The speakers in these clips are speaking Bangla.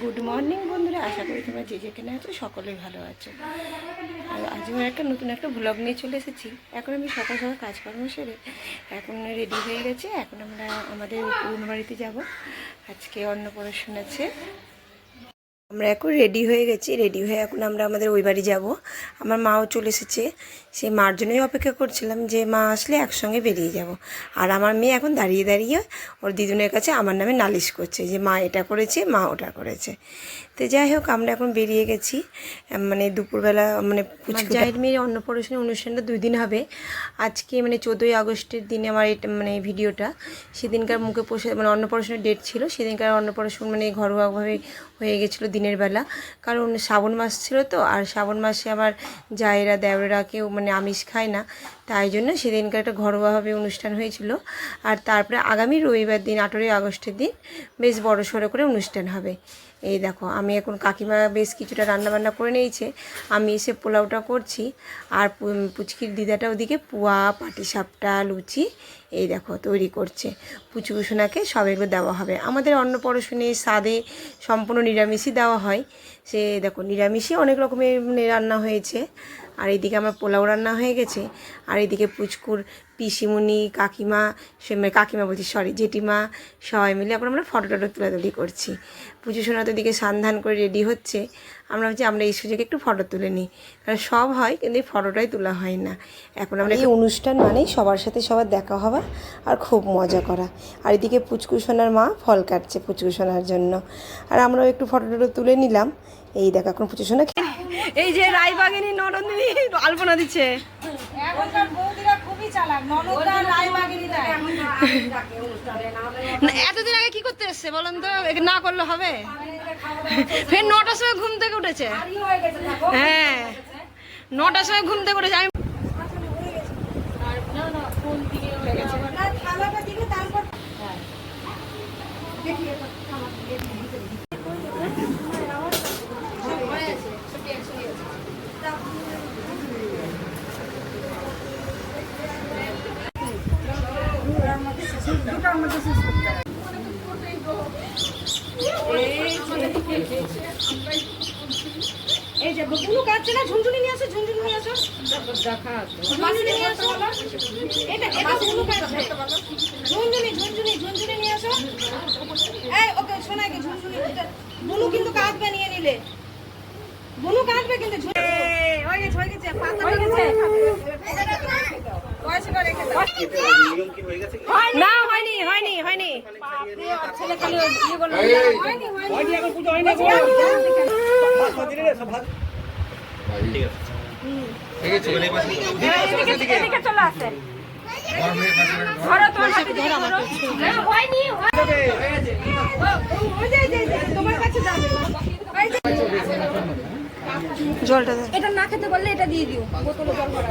গুড মর্নিং বন্ধুরা। আশা করি তোমরা যে যেখানে আছো সকলেই ভালো আছো। আর আজ আমি একটা নতুন একটা ব্লগ নিয়ে চলে এসেছি। এখন আমি সকাল সকাল কাজকর্ম সেরে এখন রেডি হয়ে গেছে। এখন আমরা আমাদের পুরনো বাড়িতে যাব। আজকে অন্নপ্রাশন আছে। আমরা এখন রেডি হয়ে গেছি। রেডি হয়ে এখন আমরা আমাদের ওই বাড়ি যাব। আমার মাও চলে এসেছে। সেই মার জন্যই অপেক্ষা করছিলাম যে মা আসলে একসঙ্গে বেরিয়ে যাব। আর আমার মেয়ে এখন দাঁড়িয়ে দাঁড়িয়ে ওর দিদুনের কাছে আমার নামে নালিশ করছে যে মা এটা করেছে মা ওটা করেছে। তো যাই হোক আমরা এখন বেরিয়ে গেছি। মানে দুপুরবেলা মানে জাহির মেয়ের অন্নপ্রাশনের অনুষ্ঠানটা দুই দিন হবে। আজকে মানে চোদ্দোই আগস্টের দিনে আমার এটা মানে ভিডিওটা। সেদিনকার মুখে পোষে মানে অন্নপ্রাশনের ডেট ছিল। সেদিনকার অন্নপ্রাশন মানে ঘরোয়াভাবে হয়ে গেছিল দিনের বেলা। কারণ শ্রাবণ মাস ছিল তো আর শ্রাবণ মাসে আবার জায়েরা দেওরেরা কেউ মানে আমিষ খায় না। তাই জন্য সেদিনকার একটা ঘরোয়াভাবে অনুষ্ঠান হয়েছিল। আর তারপরে আগামী রবিবার দিন, আঠেরোই আগস্টের দিন বেশ বড় সড়ো করে অনুষ্ঠান হবে। এই দেখো, আমি এখন কাকিমা বেশ কিছুটা রান্নাবান্না করে নিয়েছে। আমি এসে পোলাওটা করছি। আর পুচকির দিদাটা ওদিকে পুয়া পাটিসাপটা লুচি, এই দেখো তৈরি করছে। পুচকুসোনাকে সব এগুলো দেওয়া হবে। আমাদের অন্নপ্রাশনে স্বাদে সম্পূর্ণ নিরামিষই দেওয়া হয়। সে দেখো, নিরামিষই অনেক রকমের মানে রান্না হয়েছে। আর এইদিকে আমার পোলাও রান্না হয়ে গেছে। আর এইদিকে পুচকুর পিসিমণি কাকিমা সে মানে কাকিমা বলছি সরি জেঠিমা সবাই মিলে এখন আমরা ফটো টটো তোলাতুলি করছি। পুজো সোনা তো দিকে সান্ধান করে রেডি হচ্ছে। আমরা ভাবছি আমরা এই সুযোগে একটু ফটো তুলে নিই। কারণ সব হয় কিন্তু এই ফটোটাই তোলা হয় না। এখন আমরা এই অনুষ্ঠান মানেই সবার সাথে সবার দেখা হওয়া আর খুব মজা করা। আর এদিকে পুচকু পুচকুসোনার মা ফল কাটছে পুচকু পুচকুসোনার জন্য। আর আমরাও একটু ফটো টটো তুলে নিলাম। এই দেখ এখন শোনা এই যে রায়বাগিনী নরন্দিনী আলপনা দিচ্ছে। এতদিন আগে কি করতে এসছে বলেন তো? না করলে হবে? ফের নটার সময় ঘুম থেকে উঠেছে। হ্যাঁ। নটার সময় ঘুম থেকে উঠেছে। আমি থালাটা দিলে তারপর এই যে বুনু কাটছে না? ঝুনঝুনি নিয়ে আসো ঝুনঝুনি নিয়ে আসো। ঝুনঝুনি নিয়ে আসো এটা এটা বুনু কাটছে। ঝুনঝুনি ঝুনঝুনি ঝুনঝুনি নিয়ে আসো। এই ওকে শোনাই কি ঝুনঝুনি বুনু কিন্তু কাটবে নিয়ে নিলে। বুনু কাটবে কিন্তু হয়ে গেছে হয়ে গেছে পাতা হয়ে গেছে? না জলটা এটা না খেতে বললে এটা দিয়ে দিও। বোতলে জল ভরা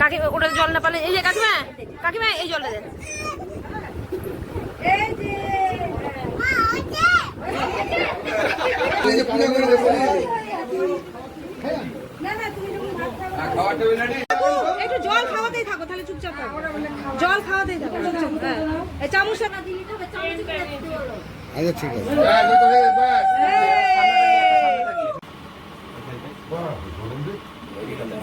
কাকি ওটা জল না পালে এই যে কাকিমা কাকিমা এই জলটা দেন এই যে না না তুমি যখন ভাত খাও একটু জল খাওয়াতেই থাকো তাহলে চুপচাপ থাকো। জল খাওয়াতেই থাকো চুপচাপ হ্যাঁ। চামচটা না দিলি আচ্ছা ঠিক আছে।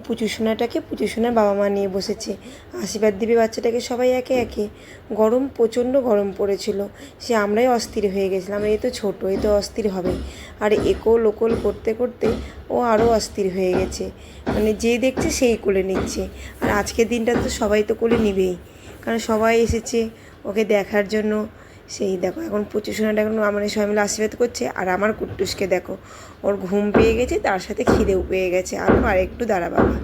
এখন পুজো সোনাটাকে পুজো সোনার বাবা মা নিয়ে বসেছে। আশীর্বাদ দিবে বাচ্চাটাকে সবাই একে একে। গরম, প্রচণ্ড গরম পড়েছিল। সে আমরাই অস্থির হয়ে গেছিলাম। এ তো ছোটো, এ তো অস্থির হবে। আর একোল ওকোল করতে করতে ও আরও অস্থির হয়ে গেছে। মানে যে দেখছে সেই কোলে নিচ্ছে। আর আজকের দিনটা তো সবাই তো কোলে নিবেই। কারণ সবাই এসেছে ওকে দেখার জন্য। সেই দেখো এখন প্রচুর সোনাটা এখন আমাদের সবাই মিলে আশীর্বাদ করছে আর আমার কুট্টুসকে দেখো ওর ঘুম পেয়ে গেছে তার সাথে খিদেও পেয়ে গেছে আর আর একটু দাঁড়া বাবা।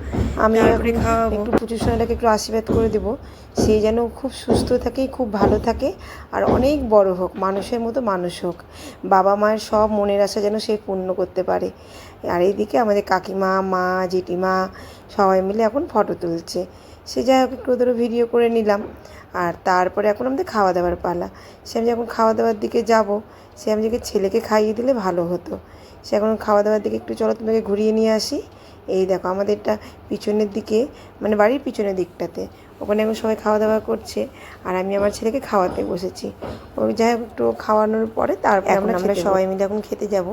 আমি এখন খাওয়াবো। একটু প্রচুর সোনাটাকে একটু আশীর্বাদ করে দেবো সে যেন খুব সুস্থ থাকে খুব ভালো থাকে আর অনেক বড় হোক মানুষের মতো মানুষ হোক বাবা মায়ের সব মনের আশা যেন সে পূর্ণ করতে পারে। আর এইদিকে আমাদের কাকিমা মা জেঠিমা সবাই মিলে এখন ফটো তুলছে। সে যাই হোক একটু ওদেরও ভিডিও করে নিলাম। আর তারপরে এখন আমাদের খাওয়া দাওয়ার পালা। সে আমি যখন খাওয়া দাওয়ার দিকে যাব সে আমি যদি ছেলেকে খাইয়ে দিলে ভালো হতো। সে এখন খাওয়া দাওয়ার দিকে একটু চলো তোমাকে ঘুরিয়ে নিয়ে আসি। এই দেখো আমাদেরটা পিছনের দিকে মানে বাড়ির পিছনের দিকটাতে। ওখানে এখন সবাই খাওয়া দাওয়া করছে আর আমি আমার ছেলেকে খাওয়াতে বসেছি। ও যাই হোক একটু খাওয়ানোর পরে তারপর আমরা আমরা সবাই মিলে এখন খেতে যাব।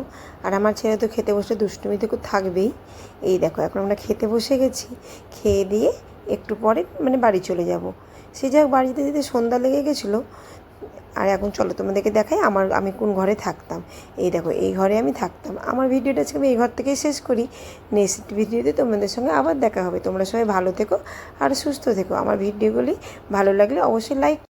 আর আমার ছেলে তো খেতে বসলে দুষ্টুমি তো থাকবেই। এই দেখো এখন আমরা খেতে বসে গেছি। খেয়ে দিয়ে একটু পরে মানে বাড়ি চলে যাব। সে যাক বাড়িতে যেতে সন্ধ্যা লেগে গেছিল। আর এখন চলো তোমাদেরকে দেখাই আমার, আমি কোন ঘরে থাকতাম। এই দেখো, এই ঘরে আমি থাকতাম। আমার ভিডিওটা আজকে আমি এই ঘর থেকেই শেষ করি। নেক্সট ভিডিওতে তোমাদের সঙ্গে আবার দেখা হবে। তোমরা সবাই ভালো থেকো আর সুস্থ থেকো। আমার ভিডিওগুলি ভালো লাগলে অবশ্যই লাইক